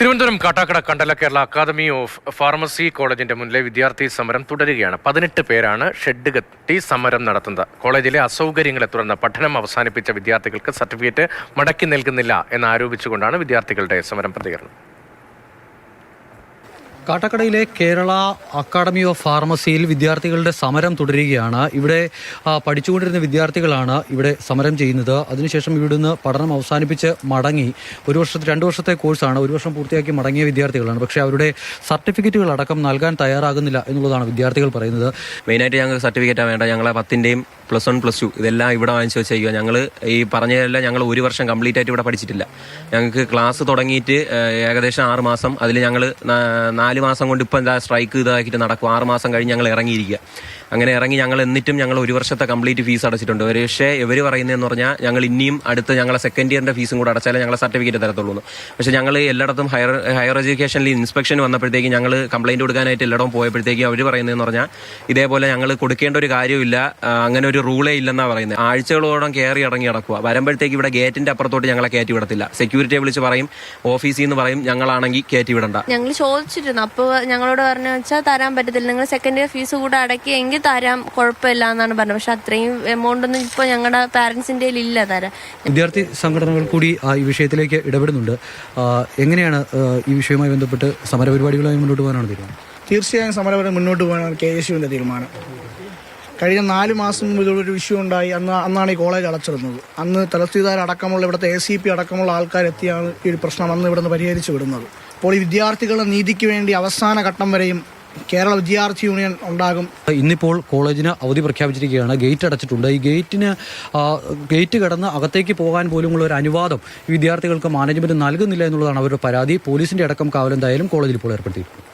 Thiruvananthapuram Kattakkada Kandala Kerala academy of pharmacy കോളേജിന്റെ മുന്നിലെ വിദ്യാർത്ഥി സമരം തുടരുകയാണ്. പതിനെട്ട് പേരാണ് ഷെഡ് കെട്ടി സമരം നടത്തുന്നത്. കോളേജിലെ അസൗകര്യങ്ങളെ തുടർന്ന് പഠനം അവസാനിപ്പിച്ച വിദ്യാർത്ഥികൾക്ക് സർട്ടിഫിക്കറ്റ് മടക്കി നൽകുന്നില്ല എന്നാരോപിച്ചുകൊണ്ടാണ് വിദ്യാർത്ഥികളുടെ സമരം പ്രതികരണം. കാട്ടക്കടയിലെ കേരള അക്കാഡമി ഓഫ് ഫാർമസിയിൽ വിദ്യാർത്ഥികളുടെ സമരം തുടരുകയാണ്. ഇവിടെ പഠിച്ചുകൊണ്ടിരുന്ന വിദ്യാർത്ഥികളാണ് ഇവിടെ സമരം ചെയ്യുന്നത്. അതിനുശേഷം ഇവിടുന്ന് പഠനം അവസാനിപ്പിച്ച് മടങ്ങി. ഒരു വർഷത്തെ രണ്ട് വർഷത്തെ കോഴ്സാണ്. ഒരു വർഷം പൂർത്തിയാക്കി മടങ്ങിയ വിദ്യാർത്ഥികളാണ്. പക്ഷേ അവരുടെ സർട്ടിഫിക്കറ്റുകൾ അടക്കം നൽകാൻ തയ്യാറാകുന്നില്ല എന്നുള്ളതാണ് വിദ്യാർത്ഥികൾ പറയുന്നത്. മെയിനായിട്ട് ഞങ്ങൾക്ക് സർട്ടിഫിക്കറ്റാണ് വേണ്ട ഞങ്ങളെ പത്തിന്റെയും പ്ലസ് വൺ പ്ലസ് ടു ഇതെല്ലാം ഇവിടെ വാങ്ങിച്ചു വെച്ചേക്കുക ഞങ്ങൾ ഈ പറഞ്ഞതെല്ലാം ഞങ്ങൾ ഒരു വർഷം കംപ്ലീറ്റ് ആയിട്ട് ഇവിടെ പഠിച്ചിട്ടില്ല. ഞങ്ങൾക്ക് ക്ലാസ് തുടങ്ങിയിട്ട് ഏകദേശം ആറ് മാസം. അതിൽ ഞങ്ങൾ നാല് മാസം കൊണ്ട് ഇപ്പം എന്താ സ്ട്രൈക്ക് ഇതാക്കിയിട്ട് നടക്കും ആറ് മാസം കഴിഞ്ഞ് ഞങ്ങൾ ഇറങ്ങിയിരിക്കുക അങ്ങനെ ഇറങ്ങി ഞങ്ങൾ എന്നിട്ടും ഞങ്ങൾ ഒരു വർഷത്തെ കംപ്ലീറ്റ് ഫീസ് അടച്ചിട്ടുണ്ട്. പക്ഷേ ഇവർ പറയുന്നതെന്ന് പറഞ്ഞാൽ ഞങ്ങൾ ഇനിയും അടുത്ത ഞങ്ങളെ സെക്കൻഡ് ഇയറിന്റെ ഫീസും കൂടെ അടച്ചാലേ ഞങ്ങളെ സർട്ടിഫിക്കറ്റ് തരത്തുള്ളൂ പക്ഷേ ഞങ്ങൾ എല്ലായിടത്തും ഹയർ ഹയർ എഡ്യൂക്കേഷനിൽ ഇൻസ്പെക്ഷൻ വന്നപ്പോഴത്തേക്കും ഞങ്ങൾ കംപ്ലൈന്റ് കൊടുക്കാനായിട്ട് എല്ലായിടവും പോയപ്പോഴത്തേക്കും അവർ പറയുന്നതെന്ന് പറഞ്ഞാൽ ഇതേപോലെ ഞങ്ങൾ കൊടുക്കേണ്ട ഒരു കാര്യമില്ല അങ്ങനെ ഒരു റൂളേ ഇല്ലെന്നാണ് പറയുന്നത് ആഴ്ചകളോളം കയറി ഇറങ്ങി നടക്കുക. വരുമ്പോഴത്തേക്ക് ഇവിടെ ഗേറ്റിന്റെ അപ്പുറത്തോട്ട് ഞങ്ങളെ കയറ്റി വിടത്തില്ല. സെക്യൂരിറ്റിയെ വിളിച്ച് പറയും ഓഫീസിൽ നിന്ന് പറയും ഞങ്ങളാണെങ്കിൽ കയറ്റി വിടണ്ട. ഞങ്ങൾ ചോദിച്ചിരുന്നു. അപ്പോൾ ഞങ്ങളോട് പറഞ്ഞു വെച്ചാൽ തരാൻ പറ്റത്തില്ല. നിങ്ങൾ സെക്കൻഡ് ഇയർ ഫീസ് കൂടെ അടക്കി എങ്കിൽ തരാം. കുഴപ്പമില്ല എന്നാണ് പറഞ്ഞത്. പക്ഷെ അത്രയും എമൗണ്ട് ഒന്നും ഇപ്പോൾ ഞങ്ങളുടെ പാരന്റ്സിന്റെ ഇല്ല തരാൻ. വിദ്യാർത്ഥി സംഘടനകൾ കൂടി ആ, ഈ വിഷയത്തിലേക്ക് ഇടപെടുന്നുണ്ട്. എങ്ങനെയാണ് ഈ വിഷയവുമായി ബന്ധപ്പെട്ട് സമരപരിപാടികളുമായി മുന്നോട്ട് പോകാനാണ് തീരുമാനം? തീർച്ചയായും സമരപരം മുന്നോട്ട് പോകാനാണ് കെ എസ് യുവിന്റെ തീരുമാനം. കഴിഞ്ഞ നാല് മാസം മുമ്പ് ഒരു ഇഷ്യൂ ഉണ്ടായി. അന്ന് അന്നാണ് ഈ കോളേജ് അടച്ചിടുന്നത് അന്ന് തലസ്ഥിതാര അടക്കമുള്ള ഇവിടുത്തെ എ സി പി അടക്കമുള്ള ആൾക്കാർ എത്തിയാണ് ഈ ഒരു പ്രശ്നം അന്ന് ഇവിടുന്ന് പരിഹരിച്ചു വിടുന്നത്. അപ്പോൾ ഈ വിദ്യാർത്ഥികളുടെ നീതിക്ക് വേണ്ടി അവസാന ഘട്ടം വരെയും കേരള വിദ്യാർത്ഥി യൂണിയൻ ഉണ്ടാകും. ഇന്നിപ്പോൾ കോളേജിന് അവധി പ്രഖ്യാപിച്ചിരിക്കുകയാണ്. ഗേറ്റ് അടച്ചിട്ടുണ്ട്. ഈ ഗേറ്റിന് ഗേറ്റ് കടന്ന് അകത്തേക്ക് പോകാൻ പോലുമുള്ള ഒരു അനുവാദം വിദ്യാർത്ഥികൾക്ക് മാനേജ്മെന്റ് നൽകുന്നില്ല എന്നുള്ളതാണ് അവരുടെ പരാതി. പോലീസിന്റെ അടക്കം കാവലെന്തായാലും കോളേജിൽ ഇപ്പോൾ ഏർപ്പെടുത്തിയിട്ടുണ്ട്.